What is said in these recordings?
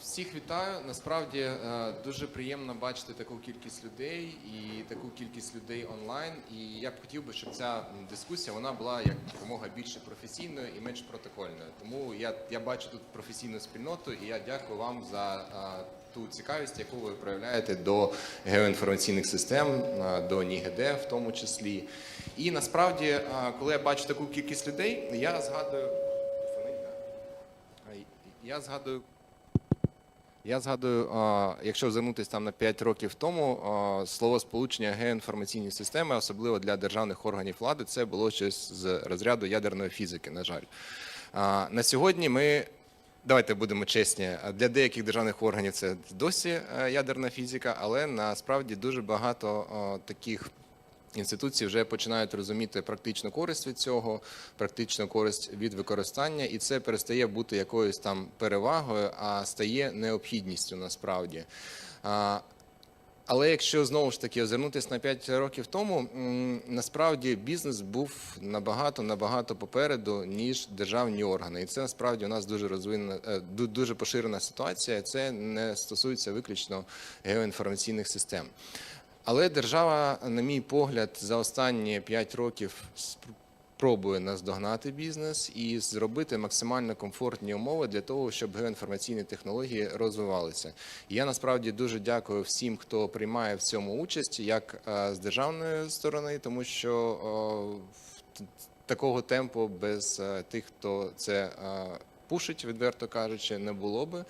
Всіх вітаю. Насправді е, дуже приємно бачити таку кількість людей і таку кількість людей онлайн. І я б хотів би, щоб ця дискусія вона була як якомога більше професійною і менш протокольною. Тому я, я бачу тут професійну спільноту, і я дякую вам за е, ту цікавість, яку ви проявляєте до геоінформаційних систем, е, до НІГД в тому числі. І насправді, коли я бачу таку кількість людей, я згадую. Я згадую я згадую, якщо звернутися там на 5 років тому, слово сполучення геоінформаційні системи, особливо для державних органів влади, це було щось з розряду ядерної фізики, на жаль. На сьогодні ми. Давайте будемо чесні. Для деяких державних органів це досі е, ядерна фізика, але насправді дуже багато таких інституції вже починають розуміти практичну користь від цього, практичну користь від використання, і це перестає бути якоюсь там перевагою, а стає необхідністю насправді. Але якщо знову ж таки озирнутися на 5 років тому, насправді бізнес був набагато набагато попереду ніж державні органи, і це насправді у нас дуже розвинена е, дуже поширена ситуація. Це не стосується виключно геоінформаційних систем. Але держава, на мій погляд, за останні 5 років спр- пробує наздогнати бізнес і зробити максимально комфортні умови для того, щоб геоінформаційні технології розвивалися. Я насправді дуже дякую всім, хто приймає в цьому участь, як е, з державної сторони, тому що такого темпу без е, тих, хто це. Пушить, відверто кажучи, не було би,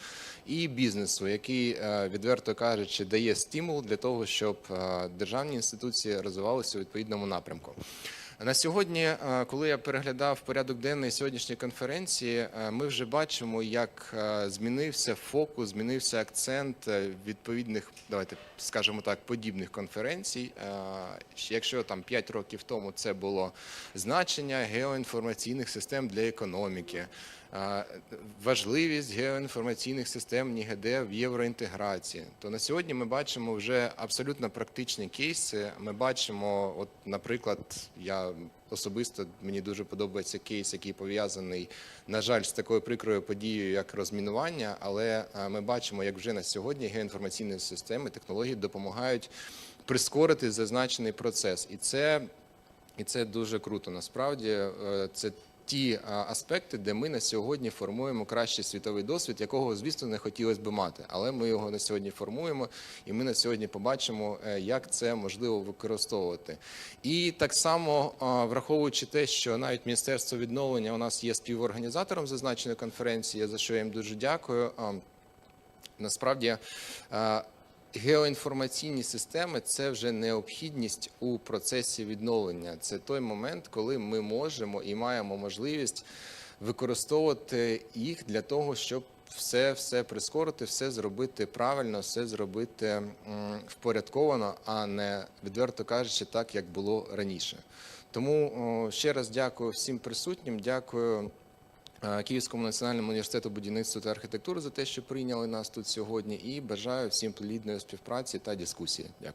і бізнесу, який, е, відверто кажучи, дає стимул для того, щоб е, державні інституції розвивалися у відповідному напрямку. На сьогодні, е, коли я переглядав порядок денний сьогоднішньої конференції, ми вже бачимо, як змінився фокус, змінився акцент відповідних, давайте скажемо так, подібних конференцій. Якщо там 5 років тому це було значення геоінформаційних систем для економіки. Важливість геоінформаційних систем НІГД в євроінтеграції, то на сьогодні ми бачимо вже абсолютно практичні кейси. Ми бачимо, от, наприклад, я особисто мені дуже подобається кейс, який пов'язаний, на жаль, з такою прикрою подією, як розмінування. Але ми бачимо, як вже на сьогодні геоінформаційні системи технології допомагають прискорити зазначений процес, і це і це дуже круто. Насправді Е, це ті аспекти, де ми на сьогодні формуємо кращий світовий досвід, якого, звісно, не хотілося б мати, але ми його на сьогодні формуємо, і ми на сьогодні побачимо, е, як це можливо використовувати. І так само враховуючи те, що навіть Міністерство відновлення у нас є співорганізатором зазначеної конференції, за що я їм дуже дякую. Насправді е, геоінформаційні системи це вже необхідність у процесі відновлення. Це той момент, коли ми можемо і маємо можливість використовувати їх для того, щоб все, все прискорити, все зробити правильно, все зробити впорядковано, а не відверто кажучи, так як було раніше. Тому ще раз дякую всім присутнім. Дякую. Е, Київському національному університету будівництва та архітектури за те, що прийняли нас тут сьогодні, і бажаю всім плідної співпраці та дискусії. Дякую.